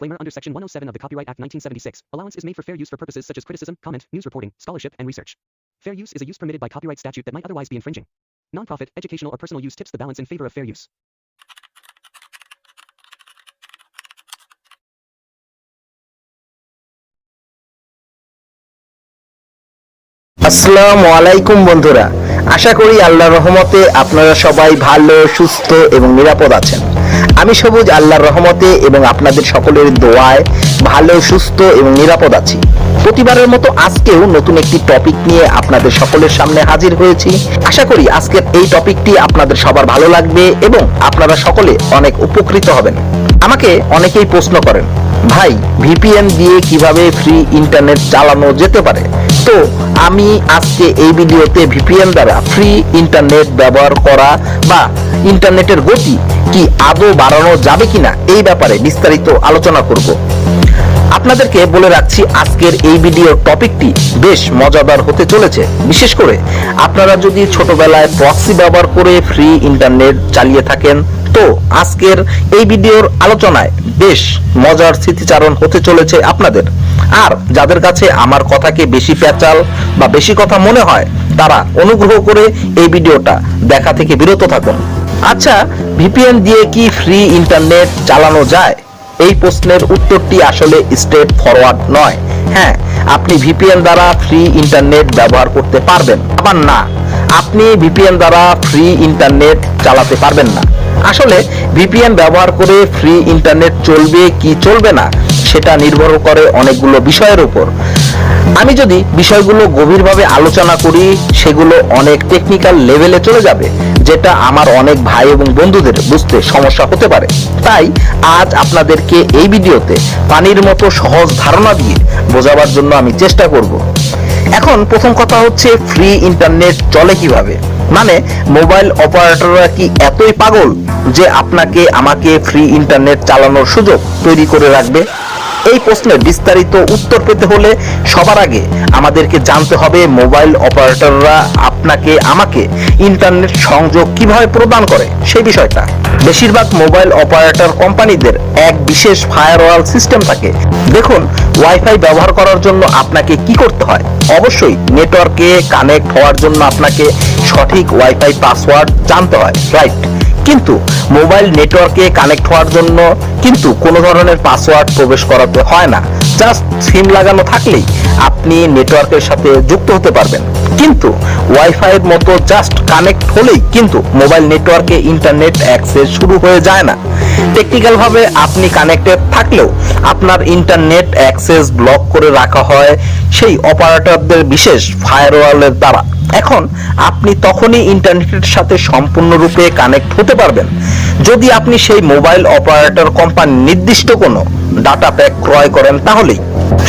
disclaimer under Section 107 of the Copyright Act 1976. Allowance is made for fair use for purposes such as criticism, comment, news reporting, scholarship, and research. Fair use is a use permitted by copyright statute that might otherwise be infringing. Nonprofit, educational, or personal use tips the balance in favor of fair use. আসসালামু আলাইকুম বন্ধুরা আশা করি আল্লাহর রহমতে আপনারা সবাই ভালো সুস্থ এবং নিরাপদ আছেন আমি সবুজ আল্লাহর রহমতে এবং আপনাদের সকলের দোয়ায় ভালো, সুস্থ এবং নিরাপদ আছি। প্রতিবারের মতো আজকেও নতুন একটি টপিক নিয়ে আপনাদের সকলের সামনে হাজির হয়েছি। আশা করি আজকের এই টপিকটি আপনাদের সবার ভালো লাগবে এবং আপনারা সকলে অনেক উপকৃত হবেন। আমাকে অনেকেই প্রশ্ন করেন ভাই ভিপিএন দিয়ে কীভাবে ফ্রি ইন্টারনেট চালানো যেতে পারে? তো, আমি আজকে এই ভিডিওতে ভিপিএন দ্বারা ফ্রি ইন্টারনেট ব্যবহার করা বা ইন্টারনেটের গতি কি আদৌ বাড়ানো যাবে কিনা এই ব্যাপারে বিস্তারিত আলোচনা করব। আপনাদেরকে বলে রাখছি, আজকের এই ভিডিওর টপিকটি বেশ মজাদার হতে চলেছে। বিশেষ করে আপনারা যদি ছোটবেলায় প্রক্সি ব্যবহার করে ফ্রি ইন্টারনেট চালিয়ে থাকেন, তো আজকের এই ভিডিওর আলোচনায় বেশ মজার স্মৃতিচারণ হতে চলেছে আপনাদের। আর যাদের কাছে আমার কথাকে বেশি প্যাচাল বা বেশি কথা মনে হয়, তারা অনুগ্রহ করে এই ভিডিওটা দেখা থেকে বিরত থাকুন। আচ্ছা ভিপিএন দিয়ে কি ফ্রি ইন্টারনেট চালানো যায়? এই প্রশ্নের উত্তরটি আসলে স্ট্রেট ফরওয়ার্ড নয়। হ্যাঁ আপনি ভিপিএন দ্বারা ফ্রি ইন্টারনেট ব্যবহার করতে পারবেন, আবার না। আপনি ভিপিএন দ্বারা ফ্রি ইন্টারনেট চালাতে পারবেন না। আসলে ভিপিএন ব্যবহার করে ফ্রি ইন্টারনেট চলবে কি চলবে না, সেটা নির্ভর করে অনেকগুলো বিষয়ের উপর। আমি যদি বিষয়গুলো গভীরভাবে আলোচনা করি, সেগুলো অনেক টেকনিক্যাল লেভেলে চলে যাবে, যেটা আমার অনেক ভাই এবং বন্ধুদের বুঝতে সমস্যা হতে পারে। তাই আজ আপনাদেরকে এই ভিডিওতে পানির মতো সহজ ধারণা দিয়ে বোঝাবার জন্য আমি চেষ্টা করব। এখন প্রথম কথা হচ্ছে ফ্রি ইন্টারনেট চলে কীভাবে? মানে মোবাইল অপারেটররা কি এতই পাগল যে আপনাকে, আমাকে ফ্রি ইন্টারনেট চালানোর সুযোগ তৈরি করে রাখবে? এই প্রশ্নের বিস্তারিত উত্তর পেতে হলে সবার আগে আমাদেরকে জানতে হবে মোবাইল অপারেটররা আপনাকে, আমাকে ইন্টারনেট সংযোগ কীভাবে প্রদান করে সেই বিষয়টা। বেশিরভাগ মোবাইল অপারেটর কোম্পানিদের এক বিশেষ ফায়ারওয়াল সিস্টেম থাকে। দেখুন, ওয়াইফাই ব্যবহার করার জন্য আপনাকে কি করতে হয়? অবশ্যই নেটওয়ার্কে কানেক্ট হওয়ার জন্য আপনাকে সঠিক ওয়াইফাই পাসওয়ার্ড জানতে হয়, রাইট? কিন্তু মোবাইল নেটওয়ার্কে কানেক্ট হওয়ার জন্য কিন্তু কোনো ধরনের পাসওয়ার্ড প্রবেশ করাতে হয় না। জাস্ট সিম লাগানো থাকলেই আপনি নেটওয়ার্কের সাথে যুক্ত হতে পারবেন। কিন্তু ওয়াইফাই এর মতো জাস্ট কানেক্ট হলেই কিন্তু মোবাইল নেটওয়ার্কে ইন্টারনেট অ্যাক্সেস শুরু হয়ে যায় না। টেকনিক্যাল ভাবে আপনি কানেক্টেড থাকলেও আপনার ইন্টারনেট অ্যাক্সেস ব্লক করে রাখা হয় সেই অপারেটরদের বিশেষ ফায়ারওয়ালের দ্বারা। এখন আপনি তখনই ইন্টারনেটের সাথে সম্পূর্ণরূপে কানেক্ট হতে পারবেন। যদি আপনি সেই মোবাইল অপারেটর কোম্পানি নির্দিষ্ট কোনো ডাটা প্যাক ক্রয় করেন তাহলেই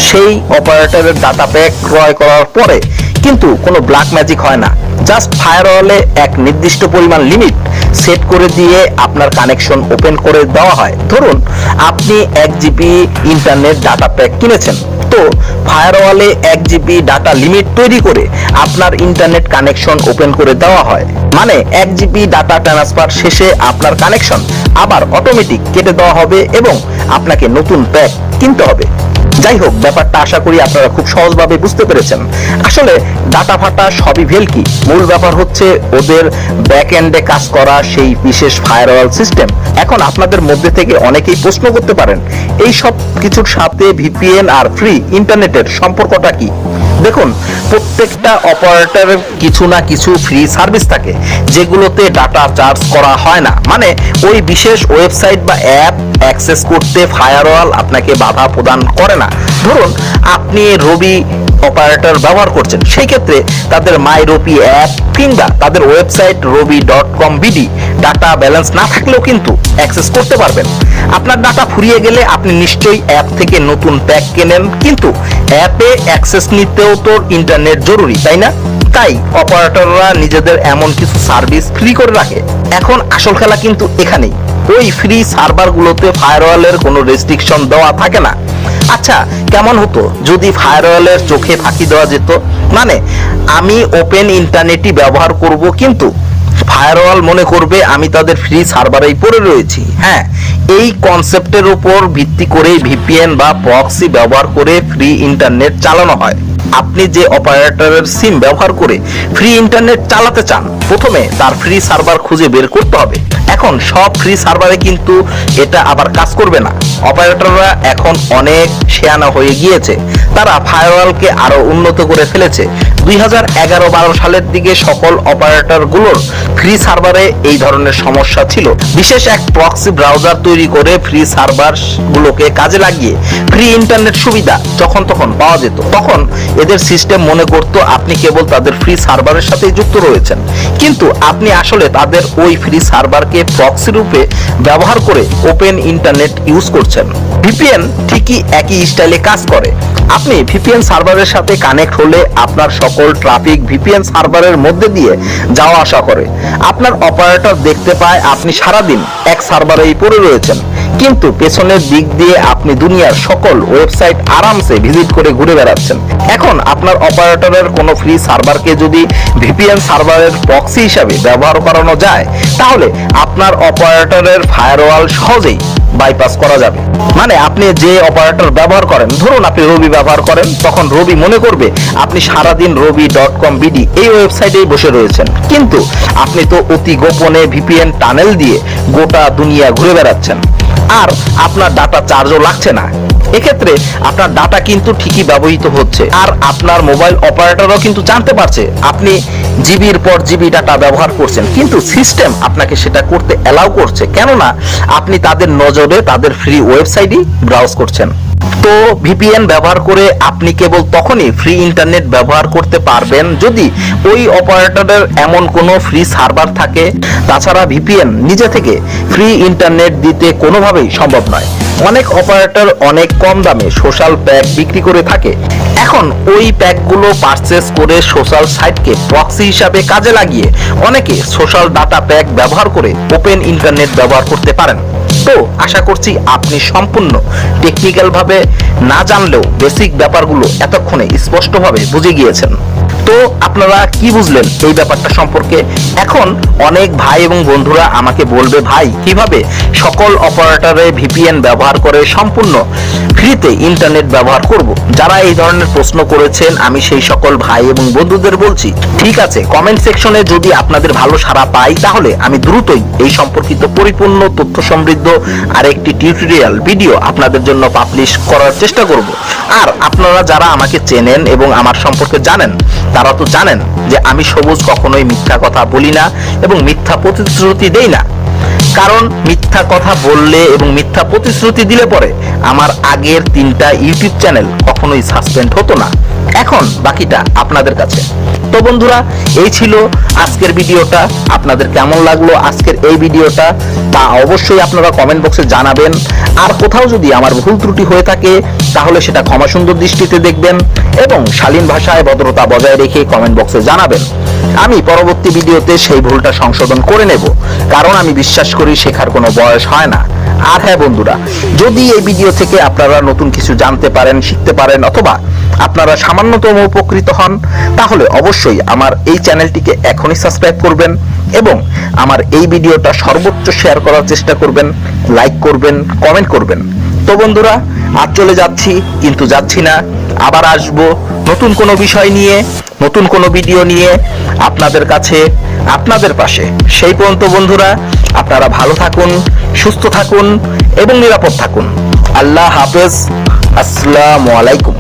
সেই অপারেটরের ডাটা প্যাক ক্রয় করার পরে কিন্তু কোনো ব্ল্যাক ম্যাজিক হয় না। জাস্ট ফায়ারওয়ালে এক নির্দিষ্ট পরিমাণ লিমিট সেট করে দিয়ে আপনার কানেকশন ওপেন করে দেওয়া হয়। ধরুন, আপনি এক জিবি ইন্টারনেট ডাটা প্যাক কিনেছেন। তো ফায়ারওয়ালে এক জিবি ডাটা লিমিট তৈরি করে আপনার ইন্টারনেট কানেকশন ওপেন করে দেওয়া হয়। মানে এক জিবি ডাটা ট্রান্সফার শেষে আপনার কানেকশন আবার অটোমেটিক কেটে দেওয়া হবে এবং আপনাকে নতুন প্যাক কিনতে হবে। যাই হোক ব্যাপারটা আশা করি আপনারা খুব সহজভাবে বুঝতে পেরেছেন। আসলে ডাটা ফাটা সবই ভেলকি মূল ব্যাপার হচ্ছে ওদের ব্যাক এন্ডে কাজ করা সেই বিশেষ ফায়ারওয়াল সিস্টেম এখন আপনাদের মধ্যে থেকে অনেকেই প্রশ্ন করতে পারেন, এই সব কিছুর সাথে ভিপিএন আর ফ্রি ইন্টারনেটের সম্পর্কটা কি? দেখুন, প্রত্যেকটা অপারেটরের কিছু না কিছু ফ্রি সার্ভিস থাকে, যেগুলোতে ডাটা চার্জ করা হয় না। মানে ওই বিশেষ ওয়েবসাইট বা অ্যাপ অ্যাক্সেস করতে ফায়ারওয়াল আপনাকে বাধা প্রদান করে না। ধরুন, আপনি রবি অপারেটর ব্যবহার করছেন, সেই ক্ষেত্রে তাদের মাই রবি অ্যাপ কিংবা তাদের website Robi dot com BD data balance না থাকলেও কিন্তু অ্যাক্সেস করতে পারবেন। আপনার ডাটা ফুরিয়ে গেলে আপনি নিশ্চয়ই অ্যাপ থেকে নতুন প্যাক কেনেন, কিন্তু অ্যাপে অ্যাক্সেস নিতেও তো ইন্টারনেট জরুরি, তাই না? তাই অপারেটররা নিজেদের এমন কিছু সার্ভিস ফ্রি করে রাখে। এখন আসল খেলা কিন্তু এখানেই। ওই ফ্রি সার্ভারগুলোতে ফায়ারওয়ালের কোনো রেস্ট্রিকশন দেওয়া থাকে না। আচ্ছা কেমন হতো যদি ফায়ারওয়ালের চোখে ফাঁকি দেওয়া যেত? মানে আমি ওপেন ইন্টারনেটই ব্যবহার করব, কিন্তু ফায়ারওয়াল মনে করবে, আমি তাদের ফ্রি সার্ভারেই পড়ে রয়েছি। হ্যাঁ এই কনসেপ্টের উপর ভিত্তি করেই ভিপিএন বা প্রক্সি ব্যবহার করে ফ্রি ইন্টারনেট চালানো হয়। আপনি যে অপারেটরের সিম ব্যবহার করে ফ্রি ইন্টারনেট চালাতে চান, প্রথমে তার ফ্রি সার্ভার খুঁজে বের করতে হবে। এখন সব ফ্রি সার্ভারে কিন্তু এটা আবার কাজ করবে না। অপারেটররা এখন অনেক শেয়ানা হয়ে গিয়েছে। তারা ফায়ারওয়ালকে আরও উন্নত করে ফেলেছে। দুই হাজার এগারো বারো সালের দিকে সকল অপারেটরগুলোর ফ্রি সার্ভারে এই ধরনের সমস্যা ছিল। বিশেষ এক প্রক্সি ব্রাউজার তৈরি করে ফ্রি সার্ভার গুলোকে কাজে লাগিয়ে ফ্রি ইন্টারনেট সুবিধা যখন তখন পাওয়া যেত। তখন এদের সিস্টেম মনে করত আপনি কেবল তাদের ফ্রি সার্ভারের সাথে যুক্ত রয়েছেন। কিন্তু আপনি আসলে তাদের ওই ফ্রি সার্ভারকে প্রক্সি রূপে ব্যবহার করে ওপেন ইন্টারনেট ইউজ করছেন। ভিপিএন ঠিকই একই স্টাইলে কাজ করে। আপনি ভিপিএন সার্ভারের সাথে কানেক্ট হলে আপনার সকল ট্রাফিক ভিপিএন সার্ভারের মধ্যে দিয়ে যাওয়া আসা করে। আপনার অপারেটর দেখতে পায় আপনি সারাদিন এক সার্ভারেই পড়ে রয়েছেন। কিন্তু পেছনের দিক দিয়ে আপনি দুনিয়ার সকল ওয়েবসাইট আরামসে ভিজিট করে ঘুরে বেড়াচ্ছেন। এখন আপনার অপারেটরের কোনো ফ্রি সার্ভারকে যদি ভিপিএন সার্ভারের প্রক্সি হিসাবে ব্যবহার করানো যায়, তাহলে আপনার অপারেটরের ফায়ারওয়াল সহজেই বাইপাস করা যাবে। মানে আপনি যে অপারেটর ব্যবহার করেন, ধরুন আপনি রবি ব্যবহার করেন, তখন রবি মনে করবে, আপনি সারাদিন রবি ডট কম বিডি এই ওয়েবসাইটেই বসে রয়েছেন। কিন্তু আপনি তো অতি গোপনে ভিপিএন টানেল দিয়ে গোটা দুনিয়া ঘুরে বেড়াচ্ছেন। আর আপনার ডাটা চার্জও লাগছে না। এক্ষেত্রে আপনার ডাটা কিন্তু ঠিকই ব্যবহৃত হচ্ছে। আর আপনার মোবাইল অপারেটরও কিন্তু জানতে পারছে, আপনি জিবির পর জিবি ডাটা ব্যবহার করছেন। কিন্তু সিস্টেম আপনাকে সেটা করতে অ্যালাউ করছে। কেননা আপনি তাদের নজরে তাদের ফ্রি ওয়েবসাইটই ব্রাউজ করছেন। তো ভিপিএন ব্যবহার করে আপনি কেবল তখনই ফ্রি ইন্টারনেট ব্যবহার করতে পারবেন যদি ওই অপারেটরের এমন কোনো ফ্রি সার্ভার থাকে। তাছাড়া ভিপিএন নিজে থেকে ফ্রি ইন্টারনেট দিতে কোনোভাবেই সম্ভব নয়। অনেক অপারেটর অনেক কম দামে সোশ্যাল প্যাক বিক্রি করে থাকে। এখন ওই প্যাকগুলো পারচেস করে সোশ্যাল সাইটকে প্রক্সি হিসাবে কাজে লাগিয়ে অনেকে সোশ্যাল ডাটা প্যাক ব্যবহার করে ওপেন ইন্টারনেট ব্যবহার করতে পারেন। তো আশা করছি আপনি সম্পূর্ণ টেকনিক্যালভাবে না জানলেও বেসিক ব্যাপারগুলো এতক্ষণে স্পষ্টভাবে বুঝে গিয়েছেন। তো আপনারা কি বুঝলেন এই ব্যাপারটা সম্পর্কে? এখন অনেক ভাই এবং বন্ধুরা আমাকে বলবে, ভাই, কীভাবে সকল অপারেটরে ভিপিএন ব্যবহার করে সম্পূর্ণ ফ্রিতে ইন্টারনেট ব্যবহার করব? যারা এই ধরনের প্রশ্ন করেছেন, আমি সেই সকল ভাই এবং বন্ধুদের বলছি, ঠিক আছে কমেন্ট সেকশনে যদি আপনাদের ভালো সাড়া পাই, তাহলে আমি দ্রুতই এই সম্পর্কিত পরিপূর্ণ তথ্য সমৃদ্ধ আর একটি টিউটোরিয়াল ভিডিও আপনাদের জন্য পাবলিশ করার চেষ্টা করব। আর আপনারা যারা আমাকে চেনেন এবং আমার সম্পর্কে জানেন তারা তো জানেন যে আমি সবুজ কখনোই মিথ্যা কথা বলি না এবং মিথ্যা প্রতিশ্রুতি দেই না। কারণ মিথ্যা কথা বললে এবং মিথ্যা প্রতিশ্রুতি দিলে পরে আমার আগের তিনটা ইউটিউব চ্যানেল কখনোই সাসপেন্ড হতো না। এখন বাকিটা আপনাদের কাছে। তো বন্ধুরা, এই ছিল আজকের ভিডিওটা। আপনাদের কেমন লাগল আজকের এই ভিডিওটা? তা অবশ্যই আপনারা কমেন্ট বক্সে জানাবেন। আর কোথাও যদি আমার ভুল ত্রুটি হয়ে থাকে, তাহলে সেটা ক্ষমা সুন্দর দৃষ্টিতে দেখবেন এবং শালীন ভাষায় ভদ্রতা বজায় রেখে কমেন্ট বক্সে জানাবেন। আমি পরবর্তী ভিডিওতে সেই ভুলটা সংশোধন করে নেব। কারণ আমি বিশ্বাস করি শেখার কোনো বয়স হয় না। আর হ্যাঁ বন্ধুরা, যদি এই ভিডিও থেকে আপনারা নতুন কিছু জানতে পারেন, শিখতে পারেন অথবা আপনারা সামান্যতম উপকৃত হন, তাহলে অবশ্যই আমার এই চ্যানেলটিকে এখনই সাবস্ক্রাইব করবেন এবং আমার এই ভিডিওটা সর্বোচ্চ শেয়ার করার চেষ্টা করবেন, লাইক করবেন, কমেন্ট করবেন। তো বন্ধুরা, আজ চলে যাচ্ছি, কিন্তু যাচ্ছি না। আবার আসব নতুন কোনো বিষয় নিয়ে, নতুন কোনো ভিডিও নিয়ে আপনাদের কাছে, আপনাদের পাশে। সেই পর্যন্ত বন্ধুরা, আপনারা ভালো থাকুন, সুস্থ থাকুন এবং নিরাপদ থাকুন। আল্লাহ হাফেজ। আসসালামু আলাইকুম।